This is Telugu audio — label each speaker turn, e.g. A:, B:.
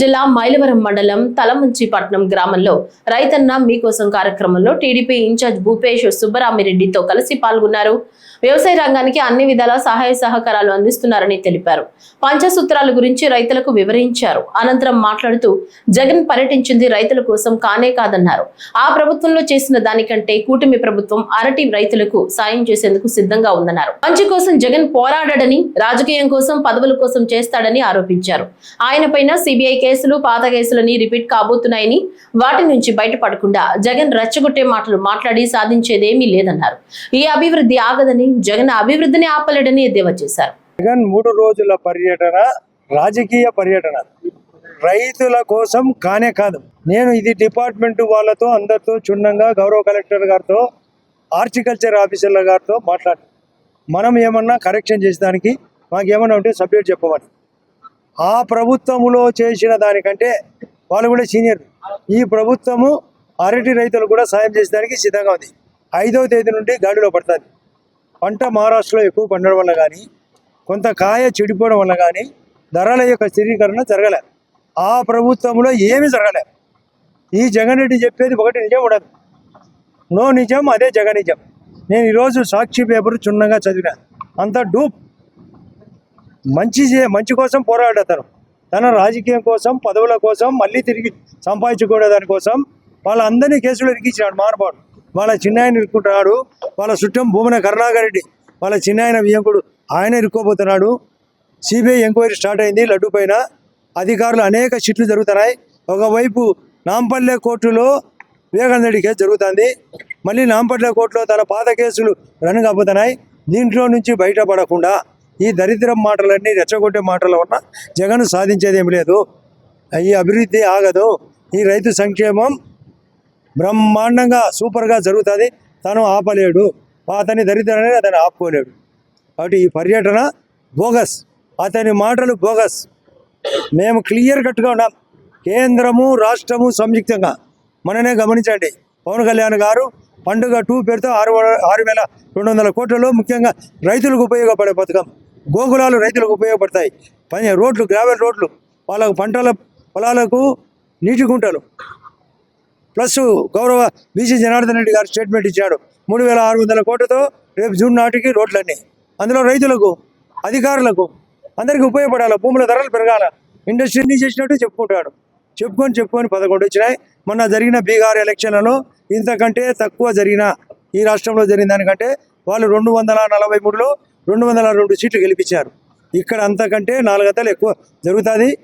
A: జిల్లా మైలవరం మండలం తలమంచిపట్నం గ్రామంలో రైతన్న మీకోసం కార్యక్రమంలో టీడీపీ ఇన్ఛార్జ్ భూపేష్ సుబ్బరామిరెడ్డితో కలిసి పాల్గొన్నారు. వ్యవసాయ రంగానికి అన్ని విధాల సహాయ సహకారాలు అందిస్తున్నారని తెలిపారు. పంచసూత్రాల గురించి రైతులకు వివరించారు. అనంతరం మాట్లాడుతూ జగన్ పర్యటించింది రైతుల కోసం కానే కాదన్నారు. ఆ ప్రభుత్వంలో చేసిన దానికంటే కూటమి ప్రభుత్వం అరటి రైతులకు సాయం చేసేందుకు సిద్ధంగా ఉందన్నారు. మంచి కోసం జగన్ పోరాడని రాజకీయం కోసం పదవుల కోసం చేస్తాడని ఆరోపించారు. ఆయన పైన సిబిఐ కేసులు పాత కేసులని రిపీట్ కాబోతున్నాయని వాటి నుంచి బయటపడకుండా జగన్ రెచ్చగొట్టే మాటలు మాట్లాడి సాధించేదేమీ లేదన్నారు. ఈ అభివృద్ధి ఆగదని జగన్ అభివృద్ధిని ఆపలేడని ఎద్దేవా చేశారు.
B: జగన్ మూడు రోజుల పర్యటన రాజకీయ పర్యటన. రైతుల కోసం కానే కాదు. నేను ఇది డిపార్ట్మెంట్ వాళ్ళతో అందరితో క్షుణ్ణంగా గౌరవ కలెక్టర్ గారితో హార్టికల్చర్ ఆఫీసర్ల గారితో మాట్లాడు మనం ఏమన్నా కరెక్షన్ చేసేదానికి మాకు ఏమన్నా ఉంటే సబ్జెక్ట్ చెప్పమని. ఆ ప్రభుత్వములో చేసిన దానికంటే వాళ్ళు కూడా సీనియర్. ఈ ప్రభుత్వము అరటి రైతులు కూడా సాయం చేసేదానికి సిద్ధంగా ఉంది. ఐదవ తేదీ నుండి గాడిలో పడుతుంది. పంట మహారాష్ట్రలో ఎక్కువ పండడం వల్ల కానీ కొంత కాయ చెడిపోవడం వల్ల కానీ ధరల యొక్క స్థిరీకరణ జరగలే. ఆ ప్రభుత్వంలో ఏమీ జరగలే. ఈ జగన్ రెడ్డి చెప్పేది ఒకటి నిజం ఉండదు. నో నిజం అదే జగన్ నిజం. నేను ఈరోజు సాక్షి పేపర్ చున్నగా చదివినా. అంత డూప్. మంచి మంచి కోసం పోరాడతాను తన రాజకీయం కోసం పదవుల కోసం మళ్ళీ తిరిగి సంపాదించుకునే దానికోసం వాళ్ళందరినీ కేసులు ఇరికించినాడు మానవాడు వాళ్ళ చిన్నాయన ఇరుక్కుంటున్నాడు. వాళ్ళ చుట్టం భూమన కరుణాకర్ రెడ్డి. వాళ్ళ చిన్నాయన వియంకుడు ఆయన ఇరుక్కోబోతున్నాడు. సిబిఐ ఎంక్వైరీ స్టార్ట్ అయింది లడ్డు పైన. అధికారులు అనేక చిట్లు జరుగుతున్నాయి. ఒకవైపు నాంపల్లె కోర్టులో వివేకానంద రెడ్డి కేసు జరుగుతుంది. మళ్ళీ నాంపల్లె కోర్టులో తన పాత కేసులు రన్ కాబోతున్నాయి. దీంట్లో నుంచి బయటపడకుండా ఈ దరిద్రం మాటలన్నీ రెచ్చగొట్టే మాటల వల్ల జగన్ సాధించేది ఏమి లేదు. ఈ అభివృద్ధి ఆగదు. ఈ రైతు సంక్షేమం బ్రహ్మాండంగా సూపర్గా జరుగుతుంది. తను ఆపలేడు. అతని దరిద్రాన్ని అతను ఆపుకోలేడు. కాబట్టి ఈ పర్యటన బోగస్. అతని మాటలు బోగస్. మేము క్లియర్ కట్గా ఉన్నాం. కేంద్రము రాష్ట్రము సంయుక్తంగా. మననే గమనించండి. పవన్ కళ్యాణ్ గారు పండుగ టూ పేరుతో ఆరు ఆరు వేల రెండు వందల కోట్లలో ముఖ్యంగా రైతులకు ఉపయోగపడే పథకం. గోకులాలు రైతులకు ఉపయోగపడతాయి. పని రోడ్లు గ్రావెల్ రోడ్లు వాళ్ళకు పంటల పొలాలకు నీటి గుంటలు. ప్లస్ గౌరవ బీసీ జనార్దన్ రెడ్డి గారు స్టేట్మెంట్ ఇచ్చాడు. మూడు వేల ఆరు వందల కోట్లతో రేపు జూన్ నాటికి రోడ్లన్నీ. అందులో రైతులకు అధికారులకు అందరికీ ఉపయోగపడాలి? భూముల ధరలు పెరగాల? ఇండస్ట్రీని చేసినట్టు చెప్పుకుంటాడు. చెప్పుకొని చెప్పుకొని పదకొండు వచ్చినాయి. మొన్న జరిగిన బీహార్ ఎలక్షన్లలో ఇంతకంటే తక్కువ జరిగిన ఈ రాష్ట్రంలో జరిగిన దానికంటే వాళ్ళు రెండు వందల నలభై మూడులో రెండు వందల రెండు సీట్లు గెలిపించారు. ఇక్కడ అంతకంటే నాలుగంతలు ఎక్కువ జరుగుతుంది.